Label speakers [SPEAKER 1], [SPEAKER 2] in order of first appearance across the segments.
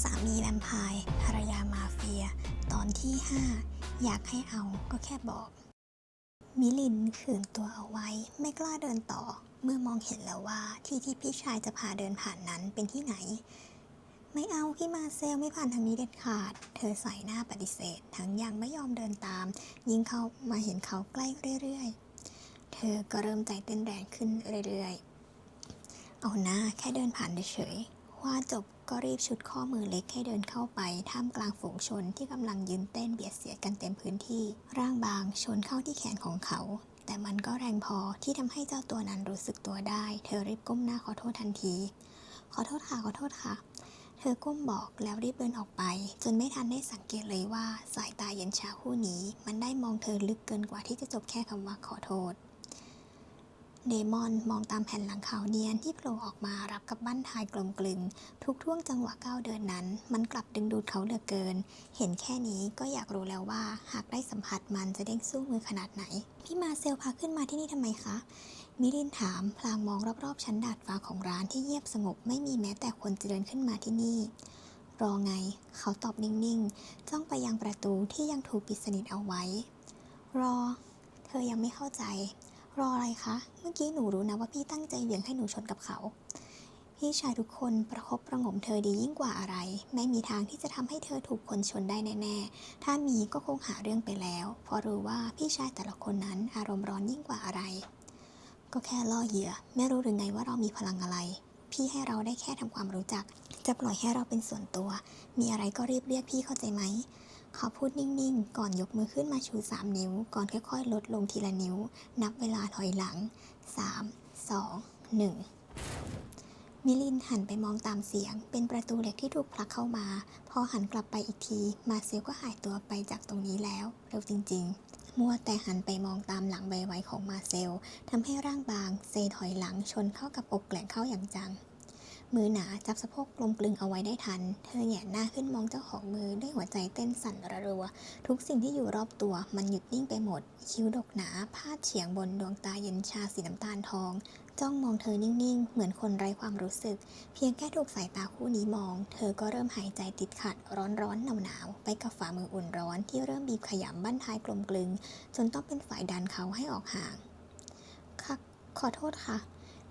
[SPEAKER 1] สามีแวมไพร์ภรรยามาเฟีย ตอนที่ 5 อยากให้เอาก็แค่บอก มิลินขืนตัวเอาไว้ไม่กล้าเดินต่อ เมื่อมองเห็นแล้วว่าที่ที่พี่ชายจะพาเดินผ่านนั้นเป็นที่ไหน ไม่เอาพี่มาเซลไม่ผ่านทางนี้เด็ดขาด เธอใส่หน้าปฏิเสธ ทั้งยังไม่ยอมเดินตาม ยิ่งเข้ามาเห็นเขาใกล้เรื่อยๆ เธอก็เริ่มใจเต้นแรงขึ้นเรื่อยๆ เอาหน้าแค่เดินผ่านเฉย ว่าจบก็รีบชุดข้อมือเล็กให้เดินเข้าไป ท่ามกลางฝูงชนที่กำลังยืนเต้นเบียดเสียดกันเต็มพื้นที่ ร่างบางชนเข้าที่แขนของเขา แต่มันก็แรงพอที่ทำให้เจ้าตัวนั้นรู้สึกตัวได้ เธอรีบก้มหน้าขอโทษทันที ขอโทษค่ะ ขอโทษค่ะ เธอก้มบอกแล้วรีบเดินออกไป จนไม่ทันได้สังเกตเลยว่าสายตาเย็นชาคู่นี้ มันได้มองเธอลึกเกินกว่าที่จะจบแค่คำว่าขอโทษ เดมอนมองตามแผ่นหลังขาวเนียนที่โผล่ออกมารับกับบั้นท้ายกลมกลึง ทุกท่วงจังหวะก้าวเดินนั้น มันกลับดึงดูดเขาเหลือเกิน เห็นแค่นี้ก็อยากรู้แล้วว่า หากได้สัมผัสมันจะเด้งสู้มือขนาดไหน พี่มาเซลพาขึ้นมาที่นี่ทำไมคะ มิรินถามพลางมองรอบๆ ชั้นดาดฟ้าของร้านที่เงียบสงบไม่มีแม้แต่คนจะเดินขึ้นมาที่นี่รอไง เขาตอบนิ่งๆ จ้องไปยังประตูที่ยังถูกปิดสนิทเอาไว้ รอ เธอยังไม่เข้าใจ รออะไรคะ เมื่อกี้หนูรู้นะว่าพี่ตั้งใจเหวี่ยงให้หนูชนกับเขา พี่ชายทุกคนประคบประงมเธอดียิ่งกว่าอะไร ไม่มีทางที่จะทำให้เธอถูกคนชนได้แน่ๆ ถ้ามีก็คงหาเรื่องไปแล้ว เพราะรู้ว่าพี่ชายแต่ละคนนั้นอารมณ์ร้อนยิ่งกว่าอะไร ก็แค่ล่อเหยื่อ ไม่รู้หรือไงว่าเรามีพลังอะไร พี่ให้เราได้แค่ทำความรู้จัก จะปล่อยให้เราเป็นส่วนตัว มีอะไรก็รีบเรียกพี่เข้าใจไหม เขาพูดนิ่งๆ ก่อนยกมือขึ้นมาชู 3 นิ้ว ก่อนค่อยๆ ลดลงทีละนิ้ว นับเวลาถอยหลัง 3 2 1 มิลินหันไปมองตามเสียง เป็นประตูเหล็กที่ถูกผลักเข้ามา พอหันกลับไปอีกที มาเซลก็หายตัวไปจากตรงนี้แล้ว เร็วจริง ๆมัวแต่หันไปมองตามหลังใบไว้ของมาเซลทำให้ร่างบาง เซถอยหลังชนเข้ากับอกแกล่งเข้าอย่างจัง มือหนาจับสะโพกกลมกลึงเอาไว้ได้ทัน เธอแหงนหน้าขึ้นมองเจ้าของมือด้วยหัวใจเต้นสั่นระรัว ทุกสิ่งที่อยู่รอบตัวมันหยุดนิ่งไปหมด คิ้วดกหนา พาดเฉียงบนดวงตาเย็นชาสีน้ำตาลทอง จ้องมองเธอนิ่งๆ เหมือนคนไร้ความรู้สึก เพียงแค่ถูกสายตาคู่นี้มอง เธอก็เริ่มหายใจติดขัดร้อนร้อนหนาวหนาวๆไปกับฝ่ามืออุ่นร้อนที่เริ่มบีบขยำบั้นท้ายกลมกลึง จนต้องเป็นฝ่ายดันเขาให้ออกห่างค่ะขอโทษค่ะ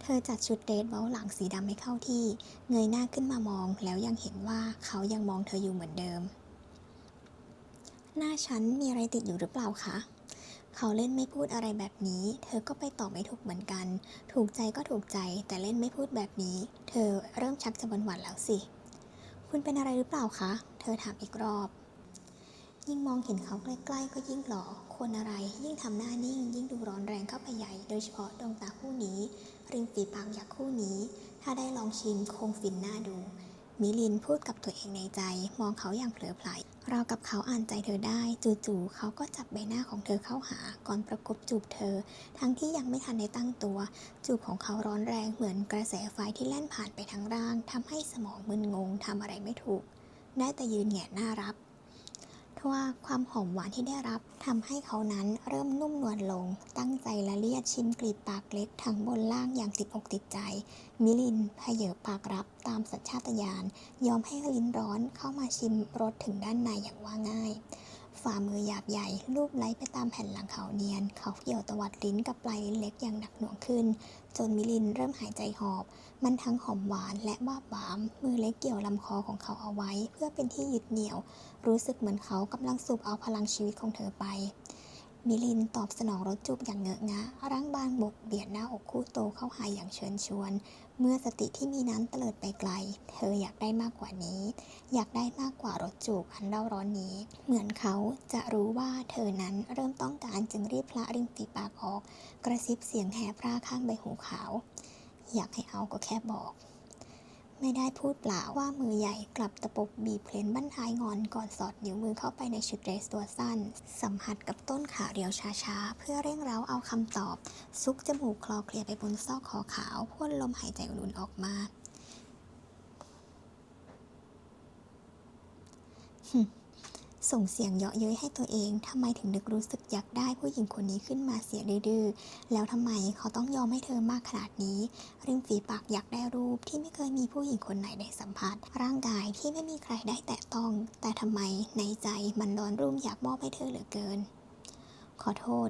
[SPEAKER 1] เธอจัดชุดเดรสเบ้าหลังสีดำให้เข้าที่ เงยหน้าขึ้นมามอง แล้วยังเห็นว่าเขายังมองเธออยู่เหมือนเดิม หน้าฉันมีอะไรติดอยู่หรือเปล่าคะ เขาเล่นไม่พูดอะไรแบบนี้ เธอก็ไปตอบไม่ถูกเหมือนกัน ถูกใจก็ถูกใจ แต่เล่นไม่พูดแบบนี้ เธอเริ่มชักจะหวั่นๆแล้วสิ คุณเป็นอะไรหรือเปล่าคะ เธอถามอีกรอบ ยิ่งมองเห็นเขาใกล้ๆ ก็ยิ่งหล่อ คนอะไรยิ่งทำหน้านิ่ง ยิ่งดูร้อนแรงเข้าไปใหญ่ โดยเฉพาะดวงตาคู่นี้ ริมฝีปากยักษ์คู่นี้ ถ้าได้ลองชิมคงฟินหน้าดู มิลินพูดกับตัวเองในใจ มองเขาอย่างเผลอไผลรากับเขาอ่านใจเธอได้ จู่ๆเขาก็จับใบหน้าของเธอเข้าหา ก่อนประกบจูบเธอ ทั้งที่ยังไม่ทันได้ตั้งตัว จูบของเขาร้อนแรงเหมือนกระแสไฟที่แล่นผ่านไปทั้งร่างทำให้สมองมึนงงทำอะไรไม่ถูก ได้แต่ยืนแหงหน้ารับ ทว่าความหอมหวานที่ได้รับทำให้เขานั้นเริ่มนุ่มนวลลง ตั้งใจละเลียดชิมกลีบปากเล็กทั้งบนล่างอย่างติดอกติดใจ มิลินพเยอปากรับตามสัญชาตญาณยอมให้ลิ้นร้อนเข้ามาชิมรสถึงด้านในอย่างว่าง่าย ฝ่ามือหยาบใหญ่ลูบไล้ไปตามแผ่นหลังเขาเนียน เขาเกี่ยวตวัดลิ้นกับปลายลิ้นเล็กอย่างหนักหน่วงขึ้น จนมิลินเริ่มหายใจหอบ มันทั้งหอมหวานและบ้าบาม มือเล็กเกี่ยวลำคอของเขาเอาไว้ เพื่อเป็นที่ยึดเหนี่ยว รู้สึกเหมือนเขากำลังสูบเอาพลังชีวิตของเธอไป มิลินตอบสนองรถจูบอย่างเงอะงะร่างบางบกเบียดหน้าอกคู่โตเข้าหาอย่างเชิญชวน เมื่อสติที่มีนั้นเตลิดไปไกล เธออยากได้มากกว่านี้ อยากได้มากกว่ารถจูบอันเล่าร้อนนี้ เหมือนเขาจะรู้ว่าเธอนั้นเริ่มต้องการจึงรีบพละริมฝีปากออก กระซิบเสียงแหบพร่าข้างใบหูขาว อยากให้เอาก็แค่บอก ไม่ได้พูดเปล่าว่ามือใหญ่กลับตะปบบีบเพลนบั้นท้ายงอนก่อนสอดนิ้วมือเข้าไปในชุดเดรสตัวสั้น สัมผัสกับต้นขาเรียวช้าๆ เพื่อเร่งเร้าเอาคำตอบ ซุกจมูกคลอเคลียไปบนซอกคอขาวพ่นลมหายใจอุ่นๆออกมา ส่งเสียงเยาะเย้ยให้ตัวเอง ทำไมถึงนึกรู้สึกอยากได้ผู้หญิงคนนี้ขึ้นมาเสียดื้อแล้วทำไมเขาต้องยอมให้เธอมากขนาดนี้ ริมฝีปากอยากได้รูปที่ไม่เคยมีผู้หญิงคนไหนได้สัมผัส ร่างกายที่ไม่มีใครได้แตะต้อง แต่ทำไมในใจมันร้อนรุ่มอยากมอบให้เธอเหลือเกิน ขอโทษ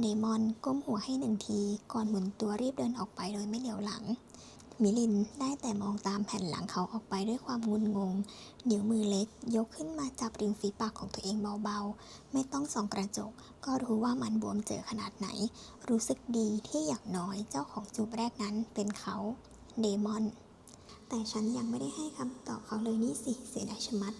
[SPEAKER 1] เดมอนก้มหัวให้หนึ่งที ก่อนหมุนตัวรีบเดินออกไปโดยไม่เหลียวหลัง มิลินได้แต่มองตามแผ่นหลังเขาออกไปด้วยความงุนงง นิ้วมือเล็ก ยกขึ้นมาจับริมฝีปากของตัวเองเบาๆ ไม่ต้องส่องกระจก ก็รู้ว่ามันบวมเจอขนาดไหน รู้สึกดีที่อย่างน้อยเจ้าของจูบแรกนั้นเป็นเขาเดมอน แต่ฉันยังไม่ได้ให้คำตอบเขาเลยนี่สิเสียดายชะมัด